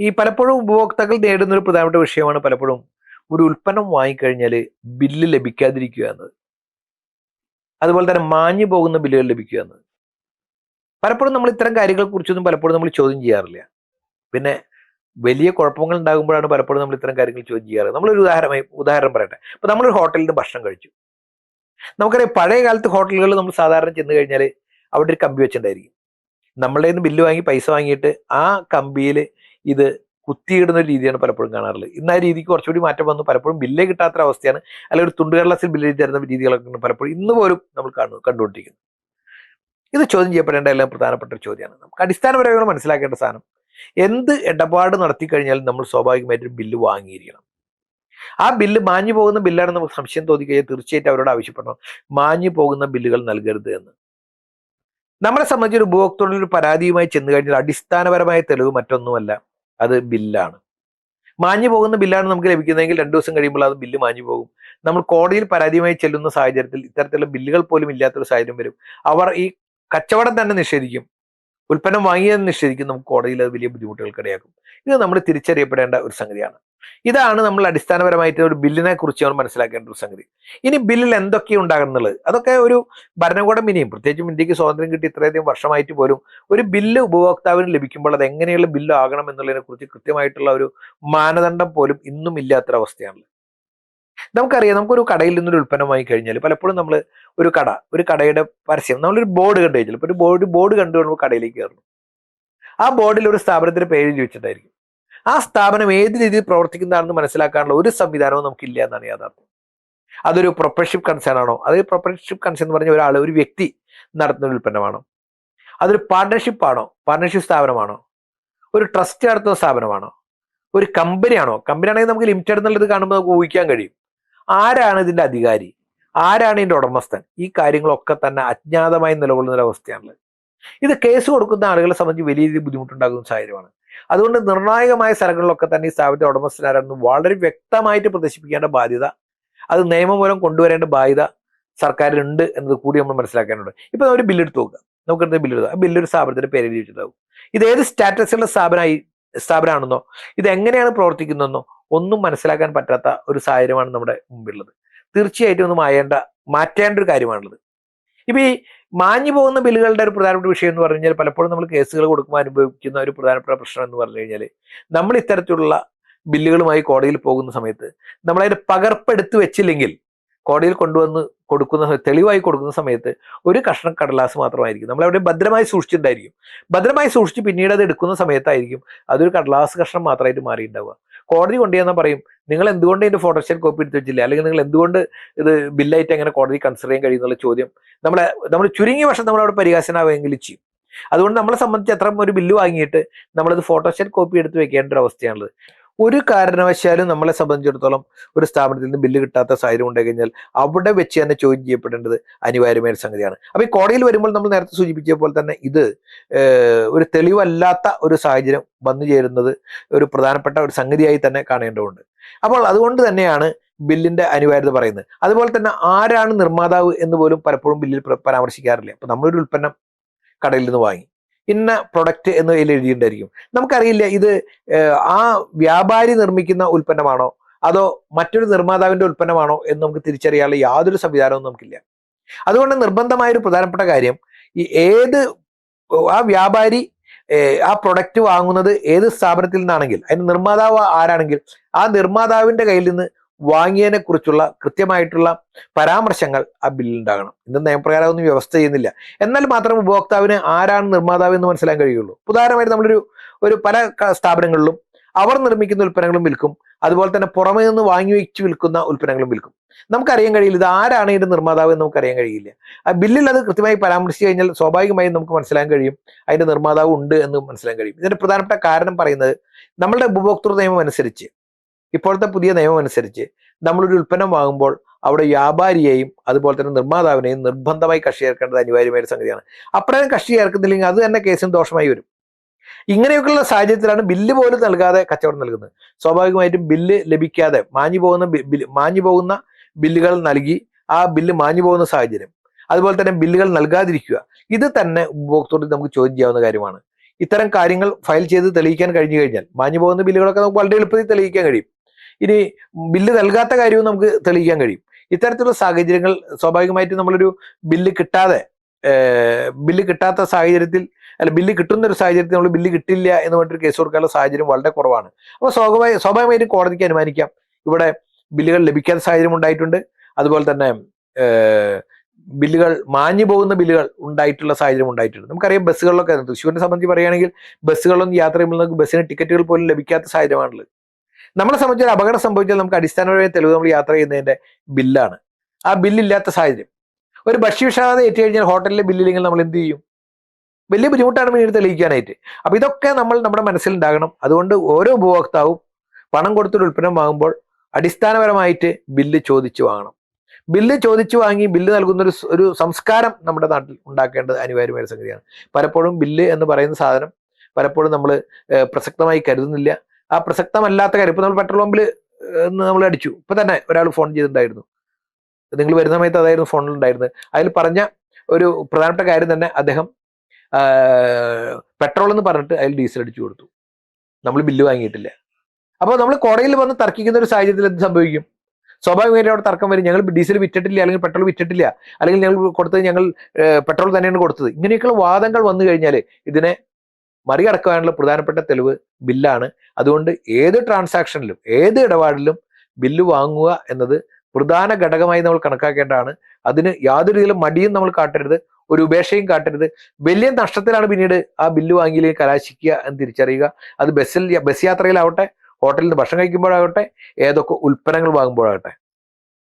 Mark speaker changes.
Speaker 1: ഈ പലപ്പോഴും ഉപഭോക്താക്കൾ നേരിടുന്ന ഒരു പ്രധാനപ്പെട്ട വിഷയമാണ് പലപ്പോഴും ഒരു ഉൽപ്പന്നം വാങ്ങിക്കഴിഞ്ഞാൽ ബില്ല് ലഭിക്കാതിരിക്കുക എന്നത്. അതുപോലെ തന്നെ മാഞ്ഞു പോകുന്ന ബില്ലുകൾ ലഭിക്കുക എന്നത്. പലപ്പോഴും നമ്മൾ ഇത്തരം കാര്യങ്ങളെ കുറിച്ചൊന്നും പലപ്പോഴും നമ്മൾ ചോദ്യം ചെയ്യാറില്ല. പിന്നെ വലിയ കുഴപ്പങ്ങൾ ഉണ്ടാകുമ്പോഴാണ് പലപ്പോഴും നമ്മൾ ഇത്തരം കാര്യങ്ങൾ ചോദ്യം ചെയ്യാറ്. നമ്മളൊരു ഉദാഹരണമായി ഉദാഹരണം പറയട്ടെ. ഇപ്പൊ നമ്മളൊരു ഹോട്ടലിൽ നിന്ന് ഭക്ഷണം കഴിച്ചു. നമുക്കറിയാം പഴയ കാലത്ത് ഹോട്ടലുകളിൽ നമ്മൾ സാധാരണ ചെന്ന് കഴിഞ്ഞാൽ അവിടെ ഒരു കമ്പി വെച്ചിട്ടുണ്ടായിരിക്കും. നമ്മളുടെ നിന്ന് ബില്ല് വാങ്ങി പൈസ വാങ്ങിയിട്ട് ആ കമ്പിയിൽ ഇത് കുത്തിയിടുന്ന ഒരു രീതിയാണ് പലപ്പോഴും കാണാറുള്ളത്. ഇന്ന് ആ രീതിക്ക് കുറച്ചുകൂടി മാറ്റം വന്നു. പലപ്പോഴും ബില്ലേ കിട്ടാത്ത അവസ്ഥയാണ് അല്ലെങ്കിൽ ഒരു തുണ്ടുകടലാസിൽ ബില്ല് തരുന്ന രീതികളൊക്കെ പലപ്പോഴും ഇന്ന് പോലും നമ്മൾ കാണു കണ്ടുകൊണ്ടിരിക്കുന്നു ഇത് ചോദ്യം ചെയ്യപ്പെടേണ്ട എല്ലാം പ്രധാനപ്പെട്ട ഒരു ചോദ്യമാണ്. നമുക്ക് അടിസ്ഥാനപരമായി മനസ്സിലാക്കേണ്ട സാധനം എന്ത് ഇടപാട് നടത്തി കഴിഞ്ഞാലും നമ്മൾ സ്വാഭാവികമായിട്ടും ബില്ല് വാങ്ങിയിരിക്കണം. ആ ബില്ല് മാഞ്ഞു പോകുന്ന ബില്ലാണ് നമുക്ക് സംശയം തോന്നി കഴിഞ്ഞാൽ തീർച്ചയായിട്ടും അവരോട് ആവശ്യപ്പെടണം. മാഞ്ഞു പോകുന്ന ബില്ലുകൾ നൽകരുത് എന്ന്. നമ്മളെ സംബന്ധിച്ച് ഒരു ഉപഭോക്താവിന്റെ ഒരു പരാതിയുമായി ചെന്ന് കഴിഞ്ഞാൽ അടിസ്ഥാനപരമായ തെളിവ് മറ്റൊന്നുമല്ല. അത് ബില്ലാണ്. മാഞ്ഞു പോകുന്ന ബില്ലാണ് നമുക്ക് ലഭിക്കുന്നതെങ്കിൽ രണ്ടു ദിവസം കഴിയുമ്പോൾ അത് ബില്ല് മാഞ്ഞു പോകും. നമ്മൾ കോടതിയിൽ പരാതിയുമായി ചെല്ലുന്ന സാഹചര്യത്തിൽ ഇത്തരത്തിലുള്ള ബില്ലുകൾ പോലും ഇല്ലാത്തൊരു സാഹചര്യം വരും. അവർ ഈ കച്ചവടം തന്നെ നിഷേധിക്കും. ഉൽപ്പന്നം വാങ്ങിയത് നിഷേധിക്കും. നമുക്ക് കോടതിയിൽ അത് വലിയ ബുദ്ധിമുട്ടുകൾക്കിടയാക്കും ഇത് നമ്മൾ തിരിച്ചറിയപ്പെടേണ്ട ഒരു സംഗതിയാണ്. ഇതാണ് നമ്മൾ അടിസ്ഥാനപരമായിട്ട് ഒരു ബില്ലിനെ കുറിച്ച് നമ്മൾ മനസ്സിലാക്കേണ്ട ഒരു സംഗതി. ഇനി ബില്ലിൽ എന്തൊക്കെ ഉണ്ടാകുന്നുള്ളത് അതൊക്കെ ഒരു ഭരണകൂടം ഇനിയും പ്രത്യേകിച്ചും ഇന്ത്യയ്ക്ക് സ്വാതന്ത്ര്യം കിട്ടി ഇത്രയധികം വർഷമായിട്ട് പോലും ഒരു ബില്ല് ഉപഭോക്താവിന് ലഭിക്കുമ്പോൾ അത് എങ്ങനെയുള്ള ബില്ല് ആകണം എന്നുള്ളതിനെ കുറിച്ച് കൃത്യമായിട്ടുള്ള ഒരു മാനദണ്ഡം പോലും ഇന്നും ഇല്ലാത്തൊരവസ്ഥയാണ് നമുക്കറിയാം നമുക്കൊരു കടയിൽ നിന്നൊരു ഉൽപ്പന്നം വാങ്ങി കഴിഞ്ഞാൽ പലപ്പോഴും നമ്മൾ ഒരു കട ഒരു കടയുടെ പരസ്യം നമ്മളൊരു ബോർഡ് കണ്ടു കഴിഞ്ഞാൽ ഇപ്പോൾ ഒരു ബോർഡ് ബോർഡ് കണ്ടു കടയിലേക്ക് കയറുന്നു. ആ ബോർഡിൽ ഒരു സ്ഥാപനത്തിന്റെ പേര് എഴുതി വെച്ചിട്ടായിരിക്കും ആ സ്ഥാപനം ഏത് രീതിയിൽ പ്രവർത്തിക്കുന്നതാണെന്ന് മനസ്സിലാക്കാനുള്ള ഒരു സംവിധാനവും നമുക്കില്ല എന്നാണ് യാഥാർത്ഥ്യം. അതൊരു പ്രൊപ്പറേഷിപ്പ് കൺസേൺ ആണോ? അതൊരു പ്രൊപ്പറേഷിപ്പ് കൺസേൺ എന്ന് പറഞ്ഞ ഒരാൾ ഒരു വ്യക്തി നടത്തുന്ന ഒരു ഉൽപ്പന്നമാണോ? അതൊരു പാർട്ണർഷിപ്പ് ആണോ? പാർട്ണർഷിപ്പ് സ്ഥാപനമാണോ? ഒരു ട്രസ്റ്റ് നടത്തുന്ന സ്ഥാപനമാണോ? ഒരു കമ്പനിയാണോ കമ്പനി ആണെങ്കിൽ നമുക്ക് ലിമിറ്റഡ് എന്നുള്ളത് കാണുമ്പോൾ നമുക്ക് ഊഹിക്കാൻ കഴിയും. ആരാണ് ഇതിന്റെ അധികാരി? ആരാണ് ഇതിന്റെ ഉടമസ്ഥൻ? ഈ കാര്യങ്ങളൊക്കെ തന്നെ അജ്ഞാതമായി നിലകൊള്ളുന്ന ഒരു അവസ്ഥയാണുള്ളത്. ഇത് കേസ് കൊടുക്കുന്ന ആളുകളെ സംബന്ധിച്ച് വലിയ രീതിയിൽ ബുദ്ധിമുട്ടുണ്ടാകുന്ന സാഹചര്യമാണ്. അതുകൊണ്ട് നിർണായകമായ സ്ഥലങ്ങളിലൊക്കെ തന്നെ ഈ സ്ഥാപനത്തെ ഉടമസ്ഥനാരെന്ന് വളരെ വ്യക്തമായിട്ട് പ്രദർശിപ്പിക്കേണ്ട ബാധ്യത അത് നിയമമൂലം കൊണ്ടുവരേണ്ട ബാധ്യത സർക്കാരിനുണ്ട് എന്നത് കൂടി നമ്മൾ മനസ്സിലാക്കാനുണ്ട് ഇപ്പൊ ഒരു ബില്ലെടുത്ത് നോക്കുക നമുക്ക് ബില്ല് എടുക്കാം? ആ ബില്ലൊരു സ്ഥാപനത്തിന്റെ പേര് എഴുതിയിട്ടുണ്ടാവും ഇത് ഏത് സ്റ്റാറ്റസുള്ള സ്ഥാപനമായി സ്ഥാപനമാണെന്നോ ഇത് എങ്ങനെയാണ് പ്രവർത്തിക്കുന്നതെന്നോ ഒന്നും മനസ്സിലാക്കാൻ പറ്റാത്ത ഒരു സാഹചര്യമാണ് നമ്മുടെ മുമ്പിലുള്ളത്. തീർച്ചയായിട്ടും ഒന്നും മായേണ്ട മാറ്റേണ്ട ഒരു കാര്യമാണുള്ളത്. ഇപ്പൊ ഈ മാഞ്ഞു പോകുന്ന ബില്ലുകളുടെ ഒരു പ്രധാനപ്പെട്ട വിഷയം എന്ന് പറഞ്ഞു കഴിഞ്ഞാൽ പലപ്പോഴും നമ്മൾ കേസുകൾ കൊടുക്കുമ്പോൾ അനുഭവിക്കുന്ന ഒരു പ്രധാനപ്പെട്ട പ്രശ്നം എന്ന് പറഞ്ഞു കഴിഞ്ഞാൽ നമ്മൾ ഇത്തരത്തിലുള്ള ബില്ലുകളുമായി കോടതിയിൽ പോകുന്ന സമയത്ത് നമ്മൾ പകർപ്പെടുത്തു വെച്ചില്ലെങ്കിൽ കോടതിയിൽ കൊണ്ടുവന്ന് കൊടുക്കുന്ന തെളിവായി കൊടുക്കുന്ന സമയത്ത് ഒരു കഷ്ണം കടലാസ് മാത്രമായിരിക്കും. നമ്മൾ അവിടെ ഭദ്രമായി സൂക്ഷിച്ചിട്ടുണ്ടായിരിക്കും. ഭദ്രമായി സൂക്ഷിച്ച് പിന്നീട് അത് എടുക്കുന്ന സമയത്തായിരിക്കും അതൊരു കടലാസ് കഷ്ണം മാത്രമായിട്ട് മാറിയിട്ടുണ്ടാവുക. കോടതി കൊണ്ടുചെന്നാൽ പറയും നിങ്ങൾ എന്തുകൊണ്ട് ഇതിന്റെ ഫോട്ടോസ്റ്റാറ്റ് കോപ്പി എടുത്ത് വെച്ചില്ല? അല്ലെങ്കിൽ നിങ്ങൾ എന്തുകൊണ്ട് ഇത് ബില്ലായിട്ട് എങ്ങനെ കോടതി കൺസിഡർ ചെയ്യാൻ കഴിയുന്നുള്ള ചോദ്യം നമ്മളെ നമ്മൾ ചുരുങ്ങിയ വർഷം നമ്മൾ അവിടെ പരിഹാസനാവുകയെങ്കിലും ചെയ്യും. അതുകൊണ്ട് നമ്മളെ സംബന്ധിച്ച് അത്ര ഒരു ബില്ല് വാങ്ങിയിട്ട് നമ്മളത് ഫോട്ടോസ്റ്റാറ്റ് കോപ്പി എടുത്ത് വെക്കേണ്ട ഒരു അവസ്ഥയാണുള്ളത്. ഒരു കാരണവശാലും നമ്മളെ സംബന്ധിച്ചിടത്തോളം ഒരു സ്ഥാപനത്തിൽ നിന്ന് ബില്ല് കിട്ടാത്ത സാഹചര്യം ഉണ്ടായി കഴിഞ്ഞാൽ അവിടെ വെച്ച് തന്നെ ചോദ്യം ചെയ്യപ്പെടേണ്ടത് അനിവാര്യമായ ഒരു സംഗതിയാണ്. അപ്പോൾ ഈ കോടതിയിൽ വരുമ്പോൾ നമ്മൾ നേരത്തെ സൂചിപ്പിച്ച പോലെ തന്നെ ഇത് ഒരു തെളിവല്ലാത്ത ഒരു സാഹചര്യം വന്നു ചേരുന്നത് ഒരു പ്രധാനപ്പെട്ട ഒരു സംഗതിയായി തന്നെ കാണേണ്ടതുണ്ട്. അപ്പോൾ അതുകൊണ്ട് തന്നെയാണ് ബില്ലിന്റെ അനിവാര്യത പറയുന്നത്. അതുപോലെ തന്നെ ആരാണ് നിർമ്മാതാവ് എന്ന് പോലും പലപ്പോഴും ബില്ലിൽ പരാമർശിക്കാറില്ല. അപ്പൊ നമ്മളൊരു ഉൽപ്പന്നം കടയിൽ നിന്ന് വാങ്ങി. ഇന്ന പ്രൊഡക്റ്റ് എന്ന് അതിൽ എഴുതിയിട്ടുണ്ടായിരിക്കും. നമുക്കറിയില്ല ഇത് ആ വ്യാപാരി നിർമ്മിക്കുന്ന ഉൽപ്പന്നമാണോ? അതോ മറ്റൊരു നിർമ്മാതാവിന്റെ ഉൽപ്പന്നമാണോ എന്ന് നമുക്ക് തിരിച്ചറിയാനുള്ള യാതൊരു സംവിധാനവും നമുക്കില്ല. അതുകൊണ്ട് നിർബന്ധമായ ഒരു പ്രധാനപ്പെട്ട കാര്യം ഈ ഏത് ആ വ്യാപാരി ആ പ്രൊഡക്റ്റ് വാങ്ങുന്നത് ഏത് സ്ഥാപനത്തിൽ നിന്നാണെങ്കിൽ അതിന് നിർമ്മാതാവ് ആരാണെങ്കിൽ ആ നിർമ്മാതാവിന്റെ കയ്യിൽ നിന്ന് വാങ്ങിയതിനെ കുറിച്ചുള്ള കൃത്യമായിട്ടുള്ള പരാമർശങ്ങൾ ആ ബില്ലിൽ ഉണ്ടാകണം. ഇന്ന് നിയമപ്രകാരം ഒന്നും വ്യവസ്ഥ ചെയ്യുന്നില്ല. എന്നാൽ മാത്രം ഉപഭോക്താവിന് ആരാണ് നിർമ്മാതാവ് എന്ന് മനസ്സിലാക്കാൻ കഴിയുള്ളൂ. ഉദാഹരണമായിട്ട് നമ്മളൊരു ഒരു പല സ്ഥാപനങ്ങളിലും അവർ നിർമ്മിക്കുന്ന ഉൽപ്പന്നങ്ങളും വിൽക്കും. അതുപോലെ തന്നെ പുറമേ നിന്ന് വാങ്ങി വെച്ച് വിൽക്കുന്ന ഉൽപ്പന്നങ്ങളും വിൽക്കും. നമുക്കറിയാൻ കഴിയില്ല ഇത് ആരാണ് ഇതിന്റെ നിർമ്മാതാവ് എന്ന് നമുക്കറിയാൻ കഴിയില്ല. ആ ബില്ലിൽ അത് കൃത്യമായി പരാമർശിച്ചു കഴിഞ്ഞാൽ സ്വാഭാവികമായും നമുക്ക് മനസ്സിലാക്കാൻ കഴിയും. അതിന്റെ നിർമ്മാതാവ് ഉണ്ട് എന്ന് മനസ്സിലാക്കാൻ കഴിയും. ഇതിന്റെ പ്രധാനപ്പെട്ട കാരണം പറയുന്നത് നമ്മളുടെ ഉപഭോക്തൃ നിയമം അനുസരിച്ച് ഇപ്പോഴത്തെ പുതിയ നിയമം അനുസരിച്ച് നമ്മളൊരു ഉൽപ്പന്നം വാങ്ങുമ്പോൾ അവിടെ വ്യാപാരിയെയും അതുപോലെ തന്നെ നിർമ്മാതാവിനെയും നിർബന്ധമായി കക്ഷി ചേർക്കേണ്ടത് അനിവാര്യമായ സംഗതിയാണ്. അപ്രകാരം കക്ഷി ചേർക്കുന്നില്ലെങ്കിൽ അത് തന്നെ കേസിന് ദോഷമായി വരും. ഇങ്ങനെയൊക്കെയുള്ള സാഹചര്യത്തിലാണ് ബില്ല് പോലും നൽകാതെ കച്ചവടം നൽകുന്നത്. സ്വാഭാവികമായിട്ടും ബില്ല് ലഭിക്കാതെ മാഞ്ഞു പോകുന്ന മാഞ്ഞു പോകുന്ന ബില്ലുകൾ നൽകി ആ ബില്ല് മാഞ്ഞു പോകുന്ന സാഹചര്യം. അതുപോലെ തന്നെ ബില്ലുകൾ നൽകാതിരിക്കുക. ഇത് തന്നെ ഉപഭോക്തൃത്തിൽ നമുക്ക് ചോദ്യം ചെയ്യാവുന്ന കാര്യമാണ്. ഇത്തരം കാര്യങ്ങൾ ഫയൽ ചെയ്ത് തെളിയിക്കാൻ കഴിഞ്ഞു കഴിഞ്ഞാൽ മാഞ്ഞു പോകുന്ന ബില്ലുകളൊക്കെ നമുക്ക് വളരെ എളുപ്പത്തിൽ തെളിയിക്കാൻ കഴിയും. ഇനി ബില്ല് നൽകാത്ത കാര്യവും നമുക്ക് തെളിയിക്കാൻ കഴിയും. ഇത്തരത്തിലുള്ള സാഹചര്യങ്ങൾ സ്വാഭാവികമായിട്ടും നമ്മളൊരു ബില്ല് കിട്ടാതെ ബില്ല് കിട്ടാത്ത സാഹചര്യത്തിൽ അല്ല ബില്ല് കിട്ടുന്ന ഒരു സാഹചര്യത്തിൽ നമ്മൾ ബില്ല് കിട്ടില്ല എന്ന് പറഞ്ഞിട്ട് കേസ് കൊടുക്കാനുള്ള സാഹചര്യം വളരെ കുറവാണ്. അപ്പോൾ സ്വാഭാവിക സ്വാഭാവികമായിട്ടും കോടതിക്ക് അനുമാനിക്കാം. ഇവിടെ ബില്ലുകൾ ലഭിക്കാത്ത സാഹചര്യം ഉണ്ടായിട്ടുണ്ട്. അതുപോലെ തന്നെ ബില്ലുകൾ മാഞ്ഞു പോകുന്ന ബില്ലുകൾ ഉണ്ടായിട്ടുള്ള സാഹചര്യം ഉണ്ടായിട്ടുണ്ട്. നമുക്കറിയാം ബസ്സുകളിലൊക്കെ തൃശ്ശൂരിനെ സംബന്ധിച്ച് പറയുകയാണെങ്കിൽ ബസ്സുകളൊന്നും യാത്ര ചെയ്യുമ്പോൾ നമുക്ക് ബസ്സിന് ടിക്കറ്റുകൾ പോലും ലഭിക്കാത്ത സാഹചര്യമാണുള്ളത്. നമ്മളെ സംബന്ധിച്ച് ഒരു അപകടം സംഭവിച്ചാൽ നമുക്ക് അടിസ്ഥാനപരമായ തെളിവ് നമ്മൾ യാത്ര ചെയ്യുന്നതിന്റെ ബില്ലാണ്. ആ ബില്ലില്ലാത്ത സാഹചര്യം ഒരു ഭക്ഷ്യവിഷാദ ഏറ്റു കഴിഞ്ഞാൽ ഹോട്ടലിലെ ബില്ലില്ലെങ്കിൽ നമ്മൾ എന്ത് ചെയ്യും? വലിയ ബുദ്ധിമുട്ടാണ് പിന്നീട് തെളിയിക്കാനായിട്ട്. അപ്പൊ ഇതൊക്കെ നമ്മൾ നമ്മുടെ മനസ്സിലുണ്ടാകണം. അതുകൊണ്ട് ഓരോ ഉപഭോക്താവും പണം കൊടുത്തൊരു ഉൽപ്പന്നം വാങ്ങുമ്പോൾ അടിസ്ഥാനപരമായിട്ട് ബില്ല് ചോദിച്ചു വാങ്ങണം. ബില്ല് ചോദിച്ചു വാങ്ങി ബില്ല് നൽകുന്ന ഒരു ഒരു സംസ്കാരം നമ്മുടെ നാട്ടിൽ ഉണ്ടാക്കേണ്ടത് അനിവാര്യമായ സംഗതിയാണ്. പലപ്പോഴും ബില്ല് എന്ന് പറയുന്ന സാധനം പലപ്പോഴും നമ്മൾ പ്രസക്തമായി കരുതുന്നില്ല. ആ പ്രസക്തമല്ലാത്ത കാര്യം ഇപ്പൊ നമ്മൾ പെട്രോൾ പമ്പിൽ നമ്മൾ അടിച്ചു. ഇപ്പൊ തന്നെ ഒരാൾ ഫോൺ ചെയ്തിട്ടുണ്ടായിരുന്നു. നിങ്ങൾ വരുന്ന സമയത്ത് അതായിരുന്നു ഫോണിൽ ഉണ്ടായിരുന്നത് അതിൽ പറഞ്ഞ ഒരു പ്രധാനപ്പെട്ട കാര്യം തന്നെ അദ്ദേഹം പെട്രോൾ എന്ന് പറഞ്ഞിട്ട് അതിൽ ഡീസൽ അടിച്ചു കൊടുത്തു. നമ്മൾ ബില്ല് വാങ്ങിയിട്ടില്ല. അപ്പോൾ നമ്മൾ കോടതിയിൽ വന്ന് തർക്കിക്കുന്ന ഒരു സാഹചര്യത്തിൽ എന്ത് സംഭവിക്കും? സ്വാഭാവികമായിട്ടും അവിടെ തർക്കം വരും. ഞങ്ങൾ ഡീസൽ വിറ്റിട്ടില്ല അല്ലെങ്കിൽ പെട്രോൾ വിറ്റിട്ടില്ല അല്ലെങ്കിൽ ഞങ്ങൾ കൊടുത്തത് ഞങ്ങൾ പെട്രോൾ തന്നെയാണ് കൊടുത്തത്. ഇങ്ങനെയൊക്കെയുള്ള വാദങ്ങൾ വന്നു കഴിഞ്ഞാൽ ഇതിനെ മറികടക്കാനുള്ള പ്രധാനപ്പെട്ട തെളിവ് ബില്ലാണ് അതുകൊണ്ട് ഏത് ട്രാൻസാക്ഷനിലും ഏത് ഇടപാടിലും ബില്ല് വാങ്ങുക എന്നത് പ്രധാന ഘടകമായി നമ്മൾ കണക്കാക്കേണ്ടതാണ്. അതിന് യാതൊരു രീതിയിലും മടിയും നമ്മൾ കാട്ടരുത്. ഒരു ഉപേക്ഷയും കാട്ടരുത്. വലിയ നഷ്ടത്തിലാണ് പിന്നീട് ആ ബില്ല് വാങ്ങിയില്ലെങ്കിൽ കലാശിക്കുക എന്ന് തിരിച്ചറിയുക. അത് ബസ്സിൽ ബസ് യാത്രയിലാവട്ടെ ഹോട്ടലിൽ നിന്ന് ഭക്ഷണം കഴിക്കുമ്പോഴാകട്ടെ ഏതൊക്കെ ഉൽപ്പന്നങ്ങൾ വാങ്ങുമ്പോഴാകട്ടെ